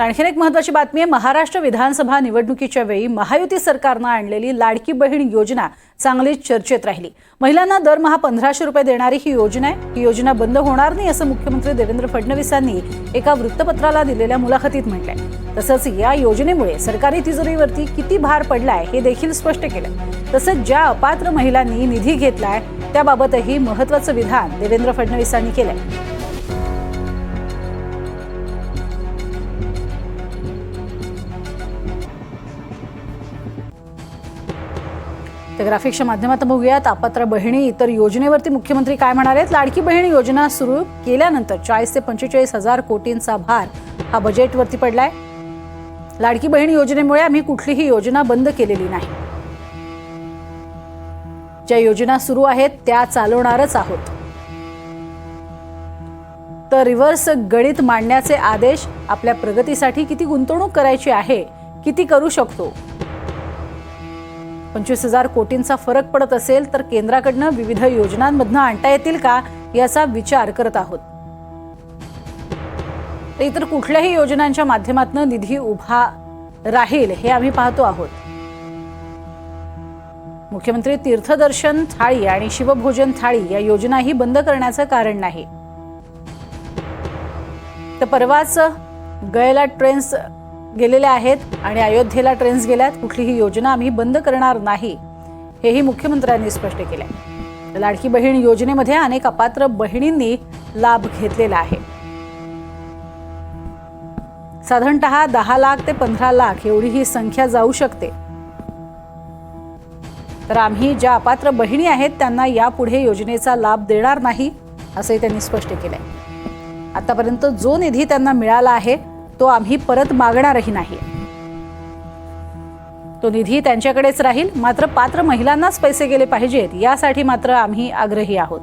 आणखीन एक महत्वाची बातमी आहे महाराष्ट्र विधानसभा निवडणुकीच्या वेळी महायुती सरकारनं आणलेली लाडकी बहीण योजना चांगलीच चर्चेत राहिली. महिलांना दरमहा पंधराशे रुपये देणारी ही योजना आहे. ही योजना बंद होणार नाही असं मुख्यमंत्री देवेंद्र फडणवीसांनी एका वृत्तपत्राला दिलेल्या मुलाखतीत म्हटलंय. तसंच या योजनेमुळे सरकारी तिजोरीवरती किती भार पडलाय हे देखील स्पष्ट केलं तसंच ज्या अपात्र महिलांनी निधी घेतलाय त्याबाबतही महत्वाचं विधान देवेंद्र फडणवीसांनी केलंय. तर ग्राफिक्सच्या माध्यमातून बघूयात. अपात्र बहिणी इतर योजनेवरती मुख्यमंत्री काय म्हणाले लाडकी बहीण योजना सुरू केल्यानंतर चाळीस ते पंचेचाळीस हजार कोटींचा भार हा बजेटवरती पडलाय. लाडकी बहीण योजनेमुळे आम्ही कुठलीही योजना बंद केलेली नाही. ज्या योजना सुरू आहेत त्या चालवणारच आहोत. तर रिव्हर्स गणित मांडण्याचे आदेश आपल्या प्रगतीसाठी किती गुंतवणूक करायची आहे किती करू शकतो? पंचवीस हजार कोटींचा फरक पडत असेल तर केंद्राकडनं विविध योजनांमधनं आणता येतील का याचा विचार करत आहोत. इतर कुठल्याही योजनांच्या माध्यमातून निधी उभा राहील हे आम्ही पाहतो आहोत. मुख्यमंत्री तीर्थदर्शन थाळी आणि शिवभोजन थाळी या योजनाही बंद करण्याचं कारण नाही. तर परवाच गयला ट्रेन्स गेलेल्या आहेत आणि अयोध्येला ट्रेन्स गेल्यात कुठलीही योजना आम्ही बंद करणार नाही हेही मुख्यमंत्र्यांनी स्पष्ट केलंय. लाडकी बहीण योजनेमध्ये अनेक अपात्र बहिणींनी लाभ घेतलेला आहे. साधारणतः दहा लाख ते पंधरा लाख एवढी ही संख्या जाऊ शकते. तर आम्ही ज्या अपात्र बहिणी आहेत त्यांना यापुढे योजनेचा लाभ देणार नाही असंही त्यांनी स्पष्ट केलंय. आतापर्यंत जो निधी त्यांना मिळाला आहे तो आम्ही परत मागणारही नाही. तो निधी त्यांच्याकडेच राहील मात्र पात्र महिलांनाच पैसे गेले पाहिजेत यासाठी मात्र आम्ही आग्रही आहोत.